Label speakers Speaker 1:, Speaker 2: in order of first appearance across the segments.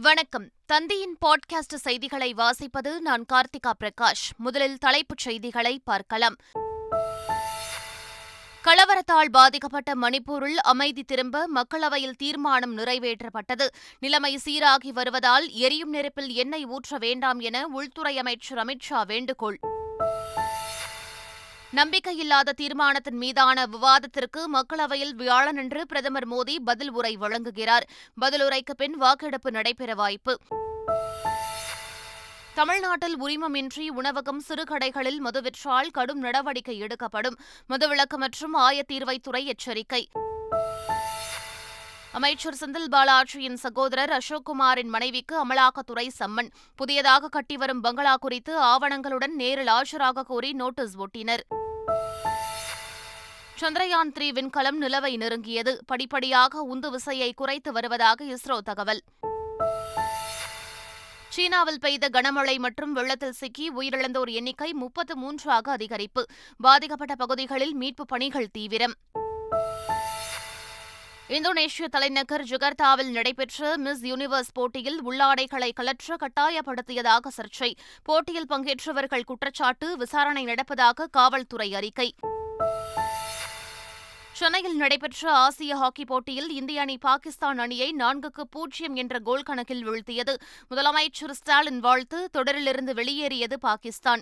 Speaker 1: வணக்கம். தந்தியின் பாட்காஸ்ட் செய்திகளை வாசிப்பது நான் கார்த்திகா பிரகாஷ். முதலில் தலைப்புச் செய்திகளை பார்க்கலாம். கலவரத்தால் பாதிக்கப்பட்ட மணிப்பூரில் அமைதி திரும்ப மக்களவையில் தீர்மானம் நிறைவேற்றப்பட்டது. நிலைமை சீராகி வருவதால் எரியும் நெருப்பில் எண்ணெய் ஊற்ற வேண்டாம் என உள்துறை அமைச்சர் அமித் ஷா வேண்டுகோள். நம்பிக்கையில்லாத தீர்மானத்தின் மீதான விவாதத்திற்கு மக்களவையில் வியாழனன்று பிரதமர் மோடி பதில் உரை வழங்குகிறார். பதிலுரைக்கு பின் வாக்கெடுப்பு நடைபெற வாய்ப்பு. தமிழ்நாட்டில் உரிமமின்றி உணவகம் சிறுகடைகளில் மது விற்றால் கடும் நடவடிக்கை எடுக்கப்படும். மதுவிலக்கு மற்றும் ஆயத்தீர்வைத்துறை எச்சரிக்கை. அமைச்சர் செந்தில் பாலாஜியின் சகோதரர் அசோக்குமாரின் மனைவிக்கு அமலாக்கத்துறை சம்மன். புதியதாக கட்டிவரும் பங்களா குறித்து ஆவணங்களுடன் நேரில் ஆஜராக கோரி நோட்டீஸ் ஒட்டினர். சந்திரயான் த்ரீ விண்கலம் நிலவை நெருங்கியது. படிப்படியாக உந்து விசையை குறைத்து வருவதாக இஸ்ரோ தகவல். சீனாவில் பெய்த கனமழை மற்றும் வெள்ளத்தில் சிக்கி உயிரிழந்தோர் எண்ணிக்கை முப்பத்து மூன்றாக அதிகரிப்பு. பாதிக்கப்பட்ட பகுதிகளில் மீட்புப் பணிகள் தீவிரம். இந்தோனேஷிய தலைநகர் ஜுகர்தாவில் நடைபெற்ற மிஸ் யூனிவர்ஸ் போட்டியில் உள்ளாடைகளை கலற்ற கட்டாயப்படுத்தியதாக சர்ச்சை. போட்டியில் பங்கேற்றவர்கள் குற்றச்சாட்டு விசாரணை நடப்பதாக காவல்துறை அறிக்கை. சென்னையில் நடைபெற்ற ஆசிய ஹாக்கி போட்டியில் இந்திய அணி பாகிஸ்தான் அணியை நான்குக்கு பூஜ்ஜியம் என்ற கோல் கணக்கில் வீழ்த்தியது. முதலமைச்சர் ஸ்டாலின் வாழ்த்து தொடரிலிருந்து வெளியேறியது பாகிஸ்தான்.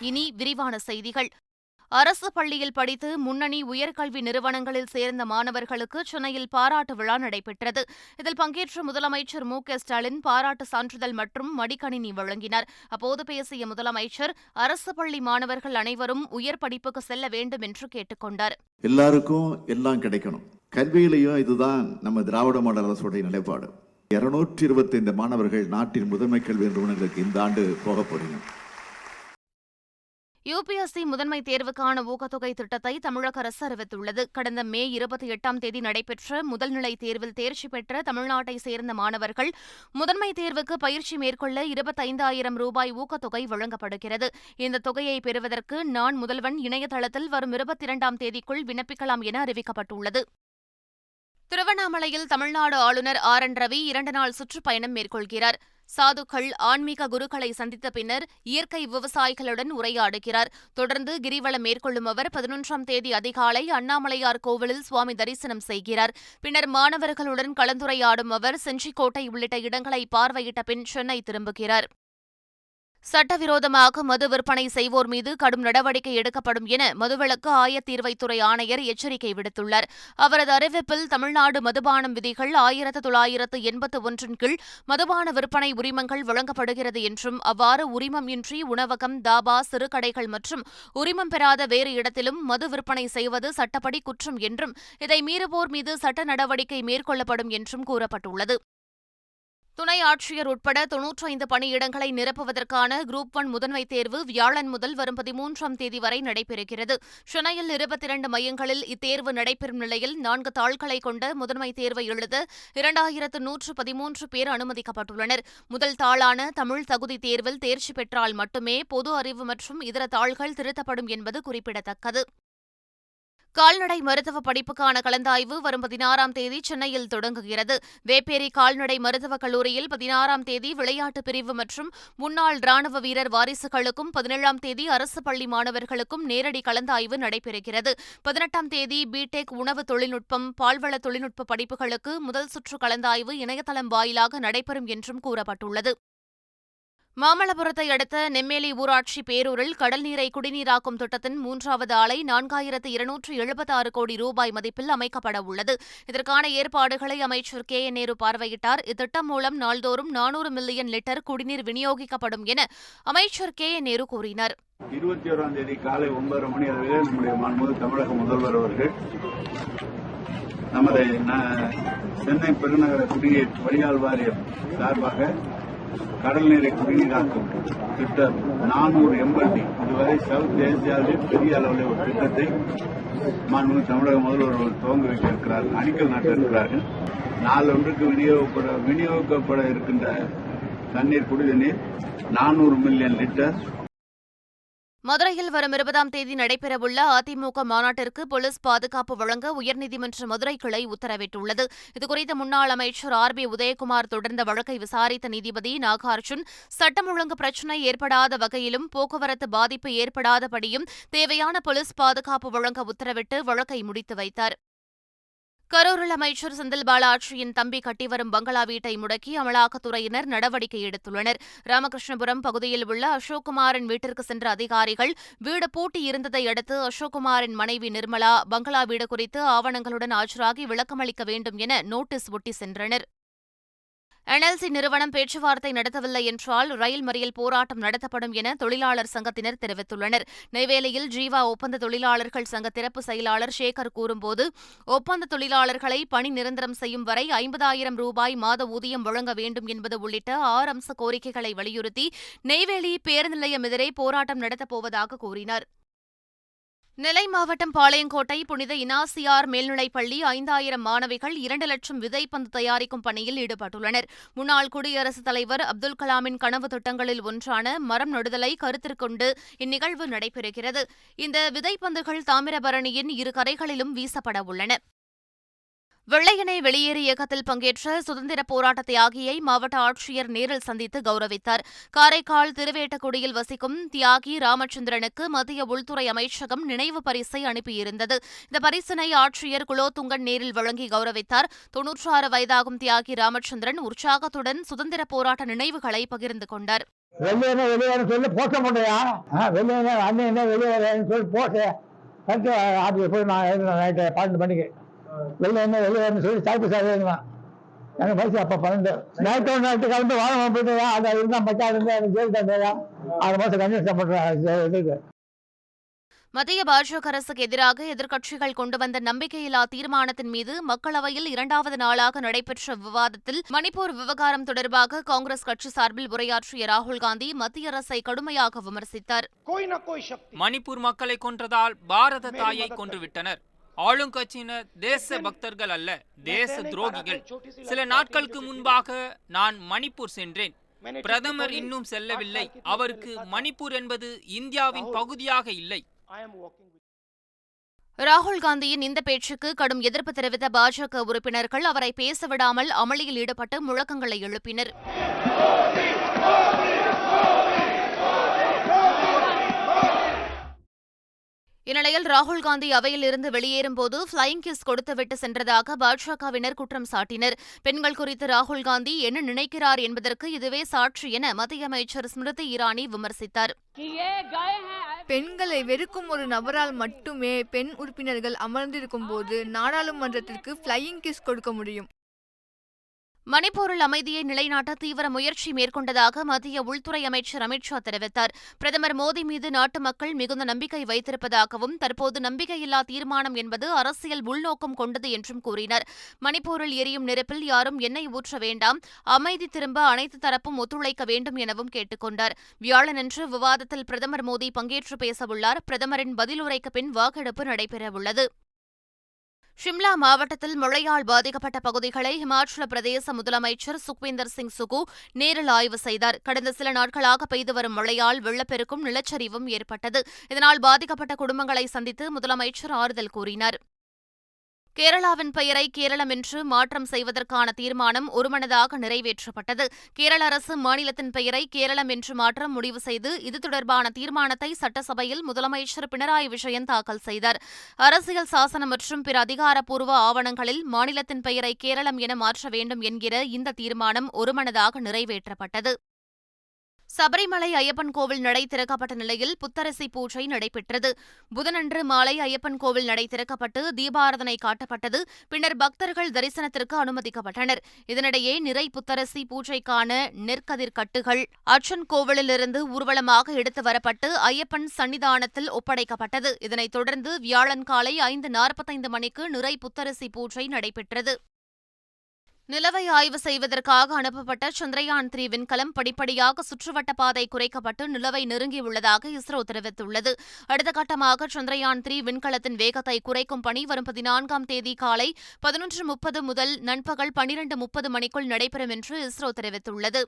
Speaker 1: இனி விரிவான செய்திகள். அரசு பள்ளியில் படித்து முன்னணி உயர்கல்வி நிறுவனங்களில் சேர்ந்த மாணவர்களுக்கு சென்னையில் பாராட்டு விழா நடைபெற்றது. இதில் பங்கேற்ற முதலமைச்சர் மு. ஸ்டாலின் பாராட்டு சான்றிதழ் மற்றும் மடிக்கணினி வழங்கினார். அப்போது பேசிய முதலமைச்சர் அரசு பள்ளி மாணவர்கள் அனைவரும் உயர் படிப்புக்கு செல்ல வேண்டும் என்று கேட்டுக்கொண்டார்
Speaker 2: எல்லாருக்கும் எல்லாம் கிடைக்கணும். கல்வியிலையும் இதுதான் நம்ம திராவிட மாடல் அரசுடைய நிலைப்பாடு. இருநூற்றி இருபத்தைந்து மாணவர்கள் நாட்டின் முதன்மை கல்வி நிறுவனங்களுக்கு இந்த ஆண்டு போக போறீங்க
Speaker 1: யுபிஎஸ்சி முதன்மை தேர்வுக்கான ஊக்கத்தொகை திட்டத்தை தமிழக அரசு அறிவித்துள்ளது. கடந்த மே இருபத்தி எட்டாம் தேதி நடைபெற்ற முதல்நிலை தேர்வில் தேர்ச்சி பெற்ற தமிழ்நாட்டை சேர்ந்த மாணவர்கள் முதன்மை தேர்வுக்கு பயிற்சி மேற்கொள்ள இருபத்தைந்தாயிரம் ரூபாய் ஊக்கத்தொகை வழங்கப்படுகிறது. இந்த தொகையை பெறுவதற்கு நான் முதல்வன் இணையதளத்தில் வரும் இருபத்தி இரண்டாம் தேதிக்குள் விண்ணப்பிக்கலாம் என அறிவிக்கப்பட்டுள்ளது. திருவண்ணாமலையில் தமிழ்நாடு ஆளுநர் ஆர். என். ரவி இரண்டு நாள் சுற்றுப்பயணம் மேற்கொள்கிறார். சாதுக்கள் ஆன்மீக குருக்களை சந்தித்த பின்னர் இயற்கை விவசாயிகளுடன் உரையாடுகிறார். தொடர்ந்து கிரிவலம் மேற்கொள்ளும் அவர் பதினொன்றாம் தேதி அதிகாலை அண்ணாமலையார் கோவிலில் சுவாமி தரிசனம் செய்கிறார். பின்னர் மாணவர்களுடன் கலந்துரையாடும் அவர் செஞ்சிக்கோட்டை உள்ளிட்ட இடங்களை பார்வையிட்ட பின் சென்னை திரும்புகிறார். சட்டவிரோதமாக மது விற்பனை செய்வோர் மீது கடும் நடவடிக்கை எடுக்கப்படும் என மதுவிலக்கு ஆயத்தீர்வைத்துறை ஆணையர் எச்சரிக்கை விடுத்துள்ளார். அவரது அறிவிப்பில் தமிழ்நாடு மதுபானம் விதிகள் ஆயிரத்து தொள்ளாயிரத்து எண்பத்து ஒன்றின் கீழ் மதுபான விற்பனை உரிமங்கள் வழங்கப்படுகிறது என்றும் அவ்வாறு உரிமம் இன்றி உணவகம் தாபா சிறுகடைகள் மற்றும் உரிமம் பெறாத வேறு இடத்திலும் மது விற்பனை செய்வது சட்டப்படி குற்றம் என்றும் இதை மீறுவோர் மீது சட்ட நடவடிக்கை மேற்கொள்ளப்படும் என்றும் கூறப்பட்டுள்ளது. துணை ஆட்சியர் உட்பட தொன்னூற்றைந்து பணியிடங்களை நிரப்புவதற்கான குரூப் ஒன் முதன்மை தேர்வு வியாழன் முதல் வரும் பதிமூன்றாம் தேதி வரை நடைபெறுகிறது. சென்னையில் இருபத்தி இரண்டு மையங்களில் இத்தேர்வு நடைபெறும் நிலையில் நான்கு தாள்களை கொண்ட முதன்மை தேர்வை எழுத இரண்டாயிரத்து நூற்று பதிமூன்று பேர் அனுமதிக்கப்பட்டுள்ளனர். முதல் தாளான தமிழ் தகுதி தேர்வில் தேர்ச்சி பெற்றால் மட்டுமே பொது அறிவு மற்றும் இதர தாள்கள் திருத்தப்படும் என்பது குறிப்பிடத்தக்கது. கால்நடை மருத்துவ படிப்புக்கான கலந்தாய்வு வரும் பதினாறாம் தேதி சென்னையில் தொடங்குகிறது. வேப்பேரி கால்நடை மருத்துவக் கல்லூரியில் பதினாறாம் தேதி விளையாட்டு பிரிவு மற்றும் முன்னாள் ராணுவ வீரர் வாரிசுகளுக்கும் பதினேழாம் தேதி அரசு பள்ளி மாணவர்களுக்கும் நேரடி கலந்தாய்வு நடைபெறுகிறது. பதினெட்டாம் தேதி பிடெக் உணவு தொழில்நுட்பம் பால்வள தொழில்நுட்ப படிப்புகளுக்கு முதல் சுற்று கலந்தாய்வு இணையதளம் வாயிலாக நடைபெறும் என்றும் கூறப்பட்டுள்ளது. மாமல்லபுரத்தை அடுத்த நெம்மேலி ஊராட்சி பேரூரில் கடல் நீரை குடிநீராக்கும் திட்டத்தின் மூன்றாவது ஆலை நான்காயிரத்து இருநூற்று எழுபத்தாறு கோடி ரூபாய் மதிப்பில் அமைக்கப்பட உள்ளது. இதற்கான ஏற்பாடுகளை அமைச்சர் கே. என். நேரு பார்வையிட்டார். இத்திட்டம் மூலம் நாள்தோறும் நானூறு மில்லியன் லிட்டர் குடிநீர் விநியோகிக்கப்படும் என அமைச்சர் கே. என். நேரு கூறினார்.
Speaker 3: இருபத்தி ஓராம் தேதி காலை ஒன்பது மணி அளவில் நம்முடைய மாண்புமிகு தமிழக முதல்வர் அவர்கள் நமது சென்னை பெருநகர குடிநீர் வடிகால் வாரியம் சார்பாக கடல் நீரை குடிநீராக்கும் திட்டம் நானூறு எண்பத்தி இதுவரை சவுத் ஏசியாவிலே பெரிய அளவில் ஒரு திட்டத்தை மாண்பு தமிழக முதல்வர் துவங்க வைக்க அணிக்கல் அடிக்கல் நாட்ட இருக்கிறார்கள் நாளொன்றுக்கு விநியோகப்பட விநியோகிக்கப்பட இருக்கின்ற தண்ணீர் குடிநீர் நானூறு மில்லியன் லிட்டர்.
Speaker 1: மதுரையில் வரும் இருபதாம் தேதி நடைபெறவுள்ள அதிமுக மாநாட்டிற்கு போலீஸ் பாதுகாப்பு வழங்க உயர்நீதிமன்ற மதுரை கிளை உத்தரவிட்டுள்ளது. இதுகுறித்து முன்னாள் அமைச்சர் ஆர் பி உதயகுமார் தொடர்ந்த வழக்கை விசாரித்த நீதிபதி நாகார்ஜுன் சட்டம் ஒழுங்கு பிரச்சினை ஏற்படாத வகையிலும் போக்குவரத்து பாதிப்பு ஏற்படாதபடியும் தேவையான போலீஸ் பாதுகாப்பு வழங்க உத்தரவிட்டு வழக்கை முடித்து வைத்தார். கரூரில் அமைச்சர் செந்தில் பாலாஜியின் தம்பி கட்டிவரும் பங்களா வீட்டை முடக்கி அமலாக்கத்துறையினர் நடவடிக்கை எடுத்துள்ளனர். ராமகிருஷ்ணபுரம் பகுதியில் உள்ள அசோக்குமாரின் வீட்டிற்கு சென்ற அதிகாரிகள் வீடு பூட்டி இருந்ததை அடுத்து அசோக்குமாரின் மனைவி நிர்மலா பங்களா வீடு குறித்து ஆவணங்களுடன் ஆஜராகி விளக்கமளிக்க வேண்டும் என நோட்டீஸ் ஒட்டி சென்றனர். என்எல்சி நிறுவனம் பேச்சுவார்த்தை நடத்தவில்லை என்றால் ரயில் மறியல் போராட்டம் நடத்தப்படும் என தொழிலாளர் சங்கத்தினர் தெரிவித்துள்ளனர். நெய்வேலியில் ஜீவா ஒப்பந்த தொழிலாளர்கள் சங்க திறப்பு செயலாளர் சேகர் கூறும்போது ஒப்பந்த தொழிலாளர்களை பணி நிரந்தரம் செய்யும் வரை ஐம்பதாயிரம் ரூபாய் மாத ஊதியம் வழங்க வேண்டும் என்பது உள்ளிட்ட ஆறு அம்ச கோரிக்கைகளை வலியுறுத்தி நெய்வேலி பேருந்து நிலையம் எதிரே போராட்டம் நடத்தப்போவதாக கூறினார். நெல்லை மாவட்டம் பாளையங்கோட்டை புனித இனாசியார் மேல்நிலைப்பள்ளி ஐந்தாயிரம் மாணவிகள் இரண்டு லட்சம் விதைப்பந்து தயாரிக்கும் பணியில் ஈடுபட்டுள்ளனர். முன்னாள் குடியரசுத் தலைவர் அப்துல் கலாமின் கனவு திட்டங்களில் ஒன்றான மரம் நடுதலை கருத்திற்கொண்டு இந்நிகழ்வு நடைபெறுகிறது. இந்த விதைப்பந்துகள் தாமிரபரணியின் இரு கரைகளிலும் வீசப்பட உள்ளன. வெள்ளையனை வெளியேறு இயக்கத்தில் பங்கேற்ற சுதந்திர போராட்ட தியாகியை மாவட்ட ஆட்சியர் நேரில் சந்தித்து கௌரவித்தார். காரைக்கால் திருவேட்டக்குடியில் வசிக்கும் தியாகி ராமச்சந்திரனுக்கு மத்திய உள்துறை அமைச்சகம் நினைவு பரிசை அனுப்பியிருந்தது. இந்த பரிசினை ஆட்சியர் குலோத்துங்கன் நேரில் வழங்கி கௌரவித்தார். தொன்னூற்றாறு வயதாகும் தியாகி ராமச்சந்திரன் உற்சாகத்துடன் சுதந்திர போராட்ட நினைவுகளை பகிர்ந்து கொண்டார்.
Speaker 4: வெளியே வெளியே சொல்லி வெளியே அண்ணன் வெளியே சொல்லி போய் நான் நைட்டு பன்னெண்டு மணிக்கு. வெளியே என்ன வெளியே சொல்லி சார் எழுதுவேன் எனக்கு வயசு அப்போ பன்னெண்டு. நைட்டு ஒன்று நைட்டு கலந்து வாழ போயிட்டு அது இருந்தால் மச்சா இருந்து எனக்கு ஜெயில் தந்தையா ஆறு மாதம் கன்வின்ஸ் பண்ணுறேன் இதுக்கு
Speaker 1: மத்திய பாஜக அரசுக்கு எதிராக எதிர்க்கட்சிகள் கொண்டு வந்த நம்பிக்கையில்லா தீர்மானத்தின் மீது மக்களவையில் இரண்டாவது நாளாக நடைபெற்ற விவாதத்தில் மணிப்பூர் விவகாரம் தொடர்பாக காங்கிரஸ் கட்சி சார்பில் உரையாற்றிய ராகுல் காந்தி மத்திய அரசை கடுமையாக விமர்சித்தார்.
Speaker 5: மணிப்பூர் மக்களை கொன்றதால் பாரத தாயை கொன்றுவிட்டனர் ஆளுங்கட்சியினர் தேச பக்தர்கள் அல்ல தேச துரோகிகள். சில நாட்களுக்கு முன்பாக நான் மணிப்பூர் சென்றேன். பிரதமர் இன்னும் செல்லவில்லை. அவருக்கு மணிப்பூர் என்பது இந்தியாவின் பகுதியாக இல்லை.
Speaker 1: ராகுல் காந்தியின் இந்த பேச்சுக்கு கடும் எதிர்ப்பு தெரிவித்த பாஜக உறுப்பினர்கள் அவரை பேசவிடாமல் அமளியில் ஈடுபட்டு முழக்கங்களை எழுப்பினர். இந்நிலையில் ராகுல் காந்தி அவையிலிருந்து வெளியேறும்போது ஃபிளையிங் கிஸ் கொடுத்துவிட்டு சென்றதாக பாஜகவினர் குற்றம் சாட்டினர். பெண்கள் குறித்து ராகுல் காந்தி என்ன நினைக்கிறார் என்பதற்கு இதுவே சாட்சி என மத்திய அமைச்சர் ஸ்மிருதி இரானி விமர்சித்தார்.
Speaker 6: பெண்களை வெறுக்கும் ஒரு நபரால் மட்டுமே பெண் உறுப்பினர்கள் அமர்ந்திருக்கும் போது நாடாளுமன்றத்திற்கு ஃப்ளையிங் கிஸ் கொடுக்க முடியும்.
Speaker 1: மணிப்பூரில் அமைதியை நிலைநாட்ட தீவிர முயற்சி மேற்கொண்டதாக மத்திய உள்துறை அமைச்சர் அமித்ஷா தெரிவித்தார். பிரதமர் மோடி மீது நாட்டு மக்கள் மிகுந்த நம்பிக்கை வைத்திருப்பதாகவும் தற்போது நம்பிக்கையில்லா தீர்மானம் என்பது அரசியல் உள்நோக்கம் கொண்டது என்றும் கூறினார். மணிப்பூரில் எரியும் நெருப்பில் யாரும் எண்ணெய் ஊற்ற வேண்டாம் அமைதி திரும்ப அனைத்து தரப்பும் ஒத்துழைக்க வேண்டும் எனவும் கேட்டுக் கொண்டார். வியாழனன்று விவாதத்தில் பிரதமர் மோடி பங்கேற்று பேசவுள்ளார். பிரதமரின் பதிலுரைக்கு பின் வாக்கெடுப்பு நடைபெறவுள்ளது. ஷிம்லா மாவட்டத்தில் மழையால் பாதிக்கப்பட்ட பகுதிகளை ஹிமாச்சல பிரதேச முதலமைச்சர் சுக்விந்தர் சிங் சுகு நேரில் ஆய்வு செய்தார். கடந்த சில நாட்களாக பெய்து வரும் மழையால் வெள்ளப்பெருக்கும் நிலச்சரிவும் ஏற்பட்டது. இதனால் பாதிக்கப்பட்ட குடும்பங்களை சந்தித்து முதலமைச்சர் ஆறுதல் கூறினார். கேரளாவின் பெயரை கேரளம் என்று மாற்றம் செய்வதற்கான தீர்மானம் ஒருமனதாக நிறைவேற்றப்பட்டது. கேரள அரசு மாநிலத்தின் பெயரை கேரளம் என்று மாற்றம் முடிவு செய்து இது தொடர்பான தீர்மானத்தை சட்டசபையில் முதலமைச்சர் பினராயி விஜயன் தாக்கல் செய்தார். அரசியல் சாசனம் மற்றும் பிற அதிகாரப்பூர்வ ஆவணங்களில் மாநிலத்தின் பெயரை கேரளம் என மாற்ற வேண்டும் என்கிற இந்த தீர்மானம் ஒருமனதாக நிறைவேற்றப்பட்டது. சபரிமலை ஐயப்பன் கோவில் நடை திறக்கப்பட்ட நிலையில் புத்தரசி பூஜை நடைபெற்றது. புதனன்று மாலை ஐயப்பன் கோவில் நடை திறக்கப்பட்டு தீபாரதனை காட்டப்பட்டது. பின்னர் பக்தர்கள் தரிசனத்திற்கு அனுமதிக்கப்பட்டனர். இதனிடையே நிறை புத்தரசி பூஜைக்கான நெற்கதிர் கட்டுகள் அச்சன் கோவிலிலிருந்து ஊர்வலமாக எடுத்து வரப்பட்டு ஐயப்பன் சன்னிதானத்தில் ஒப்படைக்கப்பட்டது. இதனைத் தொடர்ந்து வியாழன் காலை ஐந்து நாற்பத்தைந்து மணிக்கு நிறை புத்தரசி பூஜை நடைபெற்றது. நிலவை ஆய்வு செய்வதற்காக அனுப்பப்பட்ட சந்திரயான் த்ரீ விண்கலம் படிப்படியாக சுற்றுவட்ட பாதை குறைக்கப்பட்டு நிலவை நெருங்கியுள்ளதாக இஸ்ரோ தெரிவித்துள்ளது. அடுத்த கட்டமாக சந்திரயான் த்ரீ விண்கலத்தின் வேகத்தை குறைக்கும் பணி வரும் பதினான்காம் தேதி காலை பதினொன்று முப்பது முதல் நண்பகல் பனிரண்டு முப்பது மணிக்குள் நடைபெறும் என்று இஸ்ரோ தெரிவித்துள்ளது.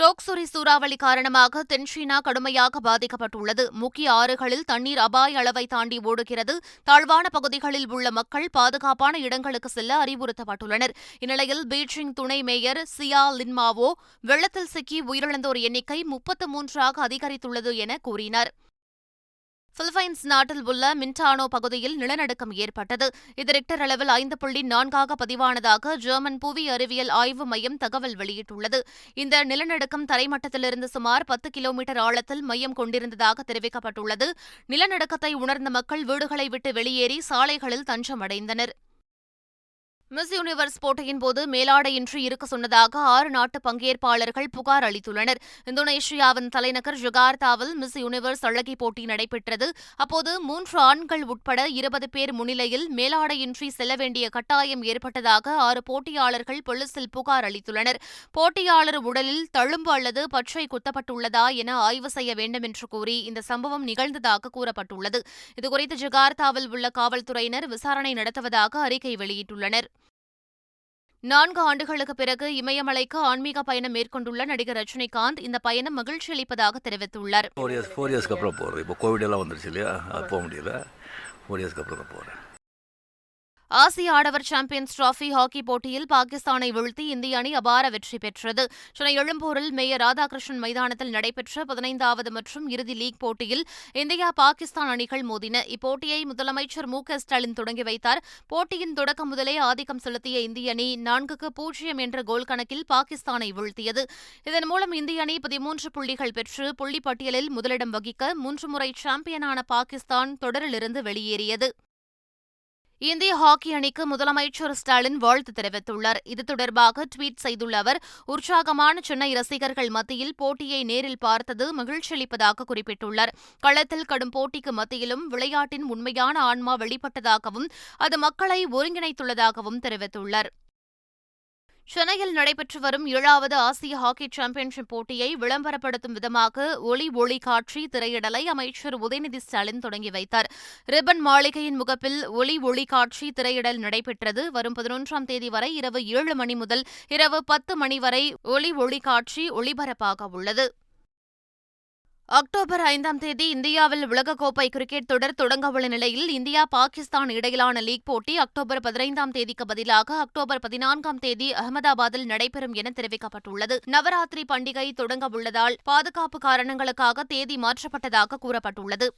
Speaker 1: டோக்சுரி சூறாவளி காரணமாக தென்சீனா கடுமையாக பாதிக்கப்பட்டுள்ளது. முக்கிய ஆறுகளில் தண்ணீர் அபாய அளவை தாண்டி ஓடுகிறது. தாழ்வான பகுதிகளில் உள்ள மக்கள் பாதுகாப்பான இடங்களுக்கு செல்ல அறிவுறுத்தப்பட்டுள்ளனர். இந்நிலையில் பீஜிங் துணை மேயர் சியா லின்மாவோ வெள்ளத்தில் சிக்கி உயிரிழந்தோர் எண்ணிக்கை முப்பத்து மூன்றாக அதிகரித்துள்ளது என கூறினார். பிலிப்பைன்ஸ் நாட்டில் உள்ள மின்டானோ பகுதியில் நிலநடுக்கம் ஏற்பட்டது. இது ரிக்டர் அளவில் ஐந்து புள்ளி நான்காக பதிவானதாக ஜெர்மன் புவி அறிவியல் ஆய்வு மையம் தகவல் வெளியிட்டுள்ளது. இந்த நிலநடுக்கம் தரைமட்டத்திலிருந்து சுமார் பத்து கிலோமீட்டர் ஆழத்தில் மையம் கொண்டிருந்ததாக தெரிவிக்கப்பட்டுள்ளது. நிலநடுக்கத்தை உணர்ந்த மக்கள் வீடுகளை விட்டு வெளியேறி சாலைகளில் தஞ்சமடைந்தனர். மிஸ் யூனிவர்ஸ் போட்டியின் போது மேலாடையின்றி இருக்க சொன்னதாக ஆறு நாட்டு பங்கேற்பாளர்கள் புகார் அளித்துள்ளனர். இந்தோனேஷியாவின் தலைநகர் ஜகார்த்தாவில் மிஸ் யூனிவர்ஸ் அழகி போட்டி நடைபெற்றது. அப்போது மூன்று ஆண்கள் உட்பட இருபது பேர் முன்னிலையில் மேலாடையின்றி செல்ல வேண்டிய கட்டாயம் ஏற்பட்டதாக ஆறு போட்டியாளர்கள் போலீசில் புகார் அளித்துள்ளனர். போட்டியாளர் உடலில் தழும்பு அல்லது பற்றை குத்தப்பட்டுள்ளதா என ஆய்வு செய்ய வேண்டும் என்று கூறி இந்த சம்பவம் நிகழ்ந்ததாக கூறப்பட்டுள்ளது. இதுகுறித்து ஜகார்த்தாவில் உள்ள காவல்துறையினர் விசாரணை நடத்துவதாக அறிக்கை வெளியிட்டுள்ளனர். நான்கு ஆண்டுகளுக்கு பிறகு இமயமலைக்கு ஆன்மீக பயணம் மேற்கொண்டுள்ள நடிகர் ரஜினிகாந்த் இந்த பயணம் மகிழ்ச்சி அளிப்பதாக தெரிவித்துள்ளார்.
Speaker 7: ஃபோர் இயர்ஸ்க்கு அப்புறம் போகிறேன் இப்போ கோவிட் எல்லாம் வந்துருச்சு இல்லையா? போக முடியல. ஃபோர் இயர்ஸ்க்கு அப்புறம் போகிறேன்
Speaker 1: ஆசிய ஆடவர் சாம்பியன்ஸ் டிராபி ஹாக்கி போட்டியில் பாகிஸ்தானை வீழ்த்தி இந்திய அணி அபார வெற்றி பெற்றது. சென்னை எழும்பூரில் மேயர் ராதாகிருஷ்ணன் மைதானத்தில் நடைபெற்ற பதினைந்தாவது மற்றும் இறுதி லீக் போட்டியில் இந்தியா பாகிஸ்தான் அணிகள் மோதின. இப்போட்டியை முதலமைச்சர் மு ஸ்டாலின் தொடங்கி வைத்தார். போட்டியின் தொடக்கம் முதலே ஆதிக்கம் செலுத்திய இந்திய அணி நான்குக்கு பூஜ்ஜியம் என்ற கோல் கணக்கில் பாகிஸ்தானை வீழ்த்தியது. இதன் மூலம் இந்திய அணி பதிமூன்று புள்ளிகள் பெற்று புள்ளி பட்டியலில் முதலிடம் வகிக்க மூன்று முறை சாம்பியனான பாகிஸ்தான் தொடரிலிருந்து வெளியேறியது. இந்திய ஹாக்கி அணிக்கு முதலமைச்சர் ஸ்டாலின் வாழ்த்து தெரிவித்துள்ளார். இது தொடர்பாக ட்வீட் செய்துள்ள அவர் உற்சாகமான சென்னை ரசிகர்கள் மத்தியில் போட்டியை நேரில் பார்த்தது மகிழ்ச்சியளிப்பதாக குறிப்பிட்டுள்ளார். களத்தில் கடும் போட்டிக்கு மத்தியிலும் விளையாட்டின் உண்மையான ஆன்மா வெளிப்பட்டதாகவும் அது மக்களை ஒருங்கிணைத்துள்ளதாகவும் தெரிவித்துள்ளார். சென்னையில் நடைபெற்று வரும் ஏழாவது ஆசிய ஹாக்கி சாம்பியன்ஷிப் போட்டியை விளம்பரப்படுத்தும் விதமாக ஒளி ஒளி காட்சி திரையிடலை அமைச்சர் உதயநிதி ஸ்டாலின் தொடங்கி வைத்தார். ரிப்பன் மாளிகையின் முகப்பில் ஒளி ஒளி காட்சி திரையிடல் நடைபெற்றது. வரும் பதினொன்றாம் தேதி வரை இரவு ஏழு மணி முதல் இரவு பத்து மணி வரை ஒளி ஒளி காட்சி ஒளிபரப்பாக உள்ளது. அக்டோபர் ஐந்தாம் தேதி இந்தியாவில் உலகக்கோப்பை கிரிக்கெட் தொடர் தொடங்கவுள்ள நிலையில் இந்தியா பாகிஸ்தான் இடையிலான லீக் போட்டி அக்டோபர் பதினைந்தாம் தேதிக்கு பதிலாக அக்டோபர் பதினான்காம் தேதி அகமதாபாத்தில் நடைபெறும் என தெரிவிக்கப்பட்டுள்ளது. நவராத்திரி பண்டிகை தொடங்கவுள்ளதால் பாதுகாப்பு காரணங்களுக்காக தேதி மாற்றப்பட்டதாக கூறப்பட்டுள்ளது.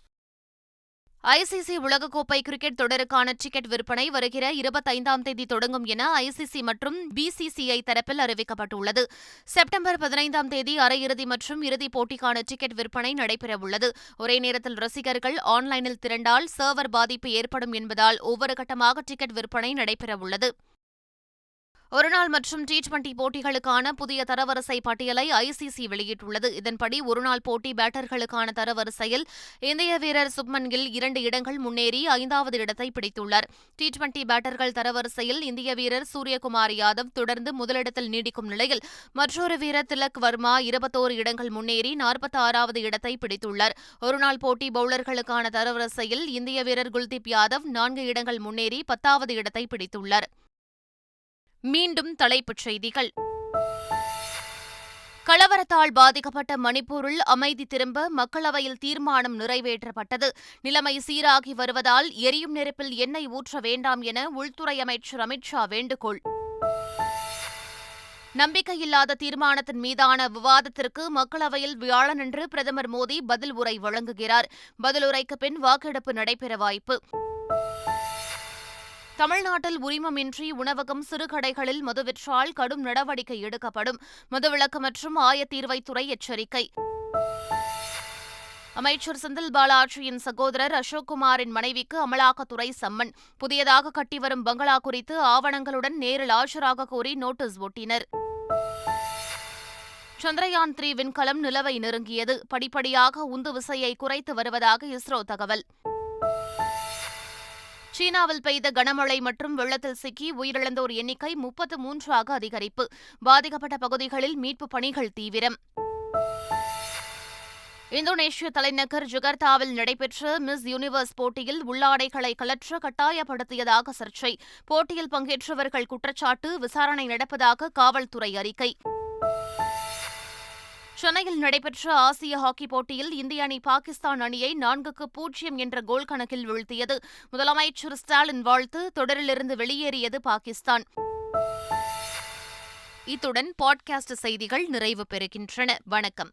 Speaker 1: ஐசிசி உலகக்கோப்பை கிரிக்கெட் தொடருக்கான டிக்கெட் விற்பனை வருகிற இருபத்தைந்தாம் தேதி தொடங்கும் என ஐசிசி மற்றும் பிசிசிஐ தரப்பில் அறிவிக்கப்பட்டுள்ளது. செப்டம்பர் பதினைந்தாம் தேதி அரையிறுதி மற்றும் இறுதிப் போட்டிக்கான டிக்கெட் விற்பனை நடைபெறவுள்ளது. ஒரே நேரத்தில் ரசிகர்கள் ஆன்லைனில் திரண்டால் சர்வர் பாதிப்பு ஏற்படும் என்பதால் ஒவ்வொரு கட்டமாக டிக்கெட் விற்பனை நடைபெறவுள்ளது. ஒருநாள் மற்றும் டி டுவெண்டி போட்டிகளுக்கான புதிய தரவரிசை பட்டியலை ஐசிசி வெளியிட்டுள்ளது. இதன்படி ஒருநாள் போட்டி பேட்டர்களுக்கான தரவரிசையில் இந்திய வீரர் சுப்மன் கில் இரண்டு இடங்கள் முன்னேறி ஐந்தாவது இடத்தை பிடித்துள்ளார். டி டுவெண்டி பேட்டர்கள் தரவரிசையில் இந்திய வீரர் சூரியகுமார் யாதவ் தொடர்ந்து முதலிடத்தில் நீடிக்கும் நிலையில் மற்றொரு வீரர் திலக் வர்மா இருபத்தோரு இடங்கள் முன்னேறி நாற்பத்தி ஆறாவது இடத்தை பிடித்துள்ளார். ஒருநாள் போட்டி பவுலர்களுக்கான தரவரிசையில் இந்திய வீரர் குல்தீப் யாதவ் நான்கு இடங்கள் முன்னேறி பத்தாவது இடத்தை பிடித்துள்ளார். மீண்டும் தலைப்புச் செய்திகள். கலவரத்தால் பாதிக்கப்பட்ட மணிப்பூரில் அமைதி திரும்ப மக்களவையில் தீர்மானம் நிறைவேற்றப்பட்டது. நிலைமை சீராகி வருவதால் எரியும் நெருப்பில் எண்ணெய் ஊற்ற வேண்டாம் என உள்துறை அமைச்சர் அமித்ஷா வேண்டுகோள். நம்பிக்கையில்லாத தீர்மானத்தின் மீதான விவாதத்திற்கு மக்களவையில் வியாழனன்று பிரதமர் மோடி பதில் உரை வழங்குகிறார். பதிலுரைக்கு பின் வாக்கெடுப்பு நடைபெற வாய்ப்பு. தமிழ்நாட்டில் உரிமமின்றி உணவகம் சிறுகடைகளில் மது விற்றால் கடும் நடவடிக்கை எடுக்கப்படும். மதுவிலக்கு மற்றும் ஆயத்தீர்வைத்துறை எச்சரிக்கை. அமைச்சர் செந்தில் பாலாஜியின் சகோதரர் அசோக்குமாரின் மனைவிக்கு அமலாக்கத்துறை சம்மன். புதியதாக கட்டிவரும் பங்களா குறித்து ஆவணங்களுடன் நேரில் ஆஜராக கோரி நோட்டீஸ் ஒட்டினர். சந்திரயான் த்ரீ விண்கலம் நிலவை நெருங்கியது. படிப்படியாக உந்து விசையை குறைத்து வருவதாக இஸ்ரோ தகவல். சீனாவில் பெய்த கனமழை மற்றும் வெள்ளத்தில் சிக்கி உயிரிழந்தோர் எண்ணிக்கை முப்பத்து மூன்றாக அதிகரிப்பு. பாதிக்கப்பட்ட பகுதிகளில் மீட்புப் பணிகள் தீவிரம். இந்தோனேஷிய தலைநகர் ஜுகர்தாவில் நடைபெற்ற மிஸ் யூனிவர்ஸ் போட்டியில் உள்ளாடைகளை கலற்ற கட்டாயப்படுத்தியதாக சர்ச்சை. போட்டியில் பங்கேற்றவர்கள் குற்றச்சாட்டு விசாரணை நடப்பதாக காவல்துறை அறிக்கை. சென்னையில் நடைபெற்ற ஆசிய ஹாக்கி போட்டியில் இந்திய அணி பாகிஸ்தான் அணியை நான்குக்கு பூஜ்ஜியம் என்ற கோல் கணக்கில் வீழ்த்தியது. முதலமைச்சர் ஸ்டாலின் வாழ்த்து தொடரிலிருந்து வெளியேறியது பாகிஸ்தான். இத்துடன் பாட்காஸ்ட் செய்திகள் நிறைவு பெறுகின்றன. வணக்கம்.